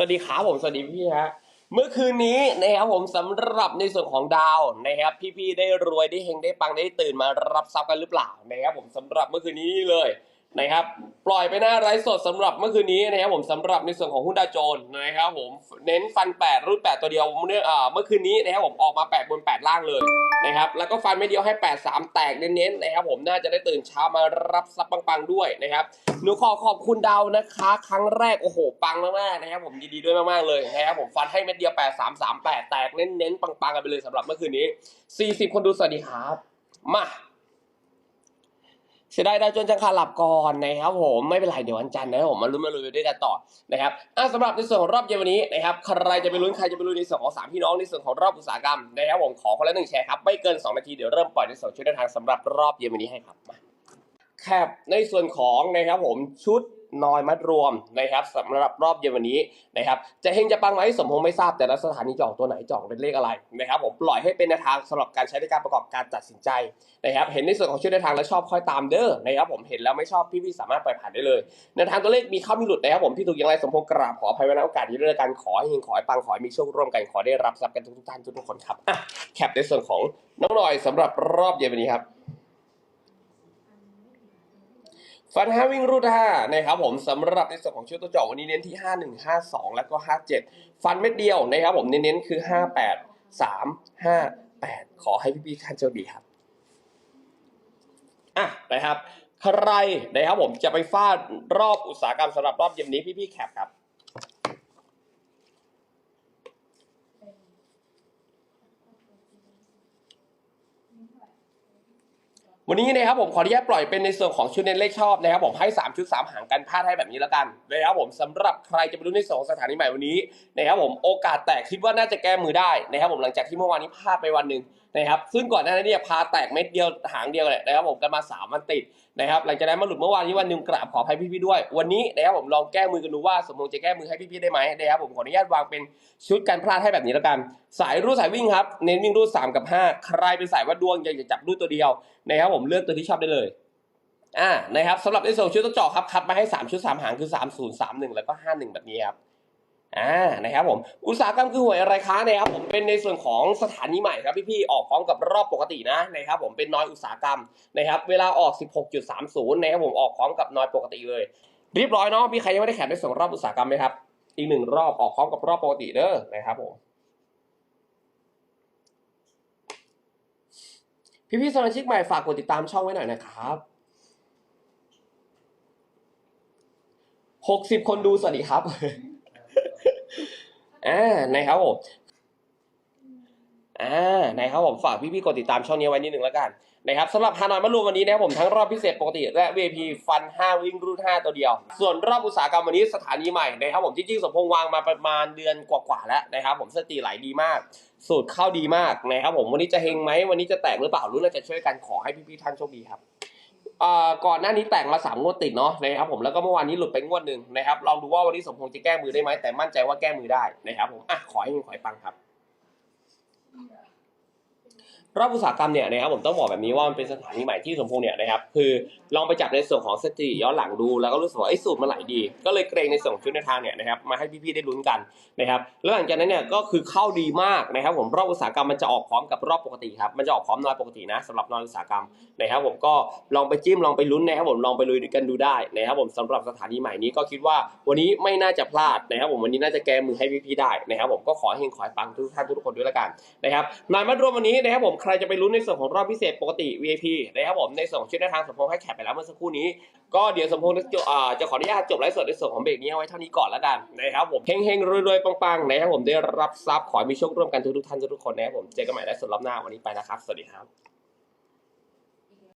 วัสดีครับผมสวัสดีพี่ฮะเมื่อคืนนี้นะครับผมสำหรับในส่วนของดาวนะครับพี่ๆได้รวยได้เฮงได้ปังได้ตื่นมารับทรัพย์กันหรือเปล่านะครับผมสำหรับเมื่อคืนนี้เลย นะครับปล่อยไปหน้าไร้สดสำหรับเมื่อคืนนี้นะครับผมสำหรับในส่วนของหุ้นดาวโจนส์นะครับผมเน้นฟัน 8 รุ่น 8 ตัวเดียวเมื่ออเมื่อคืนนี้นะครับผมออกมา 8 บน 8 ล่างเลยนะครับแล้วก็ฟันไม่เดียวให้ 8 3 แตกเน้นๆนะครับผมน่าจะได้ตื่นเช้ามารับทรัพย์ปังๆด้วยนะครับหนูขอขอบคุณดาวนะคะ ครั้งแรกโอ้โหปังมากๆนะครับผมยินดีด้วยมากๆเลยนะครับผมฟันให้เม็ดเดียว 8 3 3 8 แตกเน้นๆปังๆกันไปเลยสำหรับเมื่อคืนนี้ 40 คนดูสวัสดีครับมา เสียดายดาวจนจังคาหลับก่อนนะครับผมไม่เป็นไรเดี๋ยววันจันทร์นะครับผมมาลุ้นมาลุยด้วยกันต่อนะครับอะสำหรับในส่วนของรอบเย็นวันนี้นะครับใครจะไปลุ้นใครจะไปลุ้นในส่วนของสามพี่น้องในส่วนของรอบอุตสาหกรรมนะครับผมขอคนละหนึ่งแชร์ครับไม่เกิน 2 นาทีเดี๋ยวเริ่มปล่อยในส่วนชุดเดินทางสำหรับรอบเย็นวันนี้ให้ครับมาแคปในส่วนของนะครับผมชุด นอยมัดรวมนะครับสำหรับรอบเย็นวันนี้นะครับจะเฮงจะปังไหมสมพงษ์ไม่ทราบแต่ละสถานีจออกตัวไหนจออกเป็นเลขอะไรนะครับผมปล่อยให้เป็นแนวทางสำหรับการใช้ในการประกอบการตัดสินใจนะครับเห็นในส่วนของชุดแนวทางแล้วชอบค่อยตามเด้อนะครับผมเห็นแล้วไม่ชอบพี่ๆสามารถปล่อยผ่านได้เลยแนวทางตัวเลขมีข้ามีหลุดนะครับผมที่ถูกอย่างไรสมพงษ์กราบขออภัยไว้ในโอกาสนี้ด้วยกันขอให้เฮงขอให้ปังขอให้มีโชคร่วมกันขอได้รับทรัพย์กันทุกท่านทุกคนครับอะแคปในส่วนของน้องหน่อยสำหรับรอบเย็นวันนี้ครับ ฟันห้าวิ่งรูดห้านะครับผมสำหรับในส่วนของชุดตัวเจาะวันนี้เน้นที่ห้าหนึ่งห้าสองแล้วก็ห้าเจ็ดฟันเม็ดเดียวนะครับผมเน้นๆคือห้าแปดสามห้าแปดขอให้พี่ๆท่านโชคดีครับอะนะครับ ใครนะครับผมจะไปฟาดรอบอุตสาหกรรมสำหรับรอบเย็นนี้พี่ๆแคปครับ วันนี้นะครับผมขออนุญาตปล่อยเป็นในส่วนของชุดเน้นเลขชอบนะครับผมให้ 3 ชุด 3 หางกันพลาดให้แบบนี้แล้วกันนะครับผมสำหรับใครจะไปดูในส่วนของสถานีใหม่วันนี้นะครับผมโอกาสแตกคิดว่าน่าจะแก้มือได้นะครับผมหลังจากที่เมื่อวานนี้พลาดไปวันหนึ่งนะครับซึ่งก่อนหน้านี้นเนี่ยพาแตกเม็ดเดียวหางเดียวเลยนะครับผมกันมา 3 วันติดนะครับหลังจากนั้นมาหลุดเมื่อวานนี้วันหนึ่งกราบขออภัยพี่ๆด้วย วันนี้นะครับผมลองแก้มือกันดูว่าสมมติจะแก้มือให้พี่ๆได้ไหมนะครับผมขออนุญาตวางเป็นชุดการพลาดให้แบบนี้แล้วกัน สายรูดสายวิ่งครับเน้นวิ่งรูดสามกับห้าใครเป็นสายว่าดวงอยากจะจับรูดตัวเดียวนะครับผมเลือกตัวที่ชอบได้เลยอ่านะครับสำหรับในส่วนชุดตัวเจาะครับคัดมาให้ 3 ชุด 3 หางคือ 3 0 3 1 แล้วก็ 5 1 แบบนี้ครับ อ่านะครับผมอุตสาหกรรมคือหวยอะไรค้านะครับผมเป็นในส่วนของสถานีใหม่ครับพี่ๆออกพร้อมกับรอบปกตินะนะครับผมเป็นน้อยอุตสาหกรรมนะครับเวลาออก 16.30นะครับผมออกพร้อมกับน้อยปกติเลย เรียบร้อยเนาะมีใครยังไม่ได้แข่งในส่วนรอบอุตสาหกรรมไหมครับอีกหนึ่งรอบออกพร้อมกับรอบปกติเด้อนะครับผมพี่ๆสมาชิกใหม่ฝากกดติดตามช่องไว้หน่อยนะครับหกสิบคนดูสวัสดีครับ อ่านะครับผมอ่านะครับผมฝากพี่ๆกดติดตามช่องนี้ไว้นิดนึงแล้วกันนะครับสำหรับฮานอยมารวมวันนี้นะครับผมทั้งรอบพิเศษปกติและ VIP ฟัน 5 วิ่งรุ่น 5 ตัวเดียว ส่วนรอบอุตสาหกรรมวันนี้สถานีใหม่นะครับผมจริงๆสมพงษ์วางมาประมาณเดือนกว่าๆแล้วนะครับผมสติไหลดีมาก สูตรเข้าดีมากนะครับผมวันนี้จะเฮงไหมวันนี้จะแตกหรือเปล่ารู้น่าจะช่วยกันขอให้พี่ๆท่านโชคดีครับ ก่อนหน้านี้แต่งมาสามงวดติดเนาะนะครับผมแล้วก็เมื่อวานนี้หลุดไปงวดหนึ่งนะครับลองดูว่าวันนี้สมพงษ์จะแก้มือได้ไหมแต่มั่นใจว่าแก้มือได้นะครับผมอะขอให้ขอให้ปังครับ รอบอุตสาหกรรมเนี่ยนะครับผมต้องบอกแบบนี้ว่ามันเป็นสถานีใหม่ที่สมพงษ์เนี่ยนะครับคือลองไปจับในส่วนของสถิติย้อนหลังดูแล้วก็รู้สึกว่าไอ้สูตรมันไหลดี ก็เลยเกรงในส่วนของชุดในทางเนี่ยนะครับมาให้พี่ๆได้ลุ้นกันนะครับแล้วหลังจากนั้นเนี่ยก็คือเข้าดีมากนะครับผมรอบอุตสาหกรรมมันจะออกพร้อมกับรอบปกติครับมันจะออกพร้อมนอยปกตินะสำหรับนอยอุตสาหกรรมนะครับผมก็ลองไปจิ้มลองไปลุ้นนะครับผมลองไปลุยกันดูได้นะครับผมสำหรับสถานีใหม่นี้ก็คิดว่าวันนี้ไม่น่าจะพลาดนะครับผมวันนี้น่าจะแก้มือให้พี่ๆได้นะครับผมก็ขอให้ขอให้ปังทุกท่านทุกคนด้วยละกันนะครับนายมัดรวมวันนี้นะครับผมใครจะไปลุ้นในส่วนของรอบพิเศษปกติ VIP นะครับผมในส่วนของชุดแนวทางสมพงษ์ให้แคปไปแล้วเมื่อสักครู่นี้ ก็เดี๋ยวสมพงษ์จะจะขออนุญาตจบไลฟ์สดในส่วนของเบรกนี้เอาไว้เท่านี้ก่อนแล้วกันนะครับผมเฮงๆรวยๆปังๆนะครับผมได้รับทรัพย์ขอมีโชคร่วมกันทุกๆท่านทุกๆคนนะครับผมเจอกันใหม่ไลฟ์สดรอบหน้าวันนี้ไปนะครับสวัสดีครับ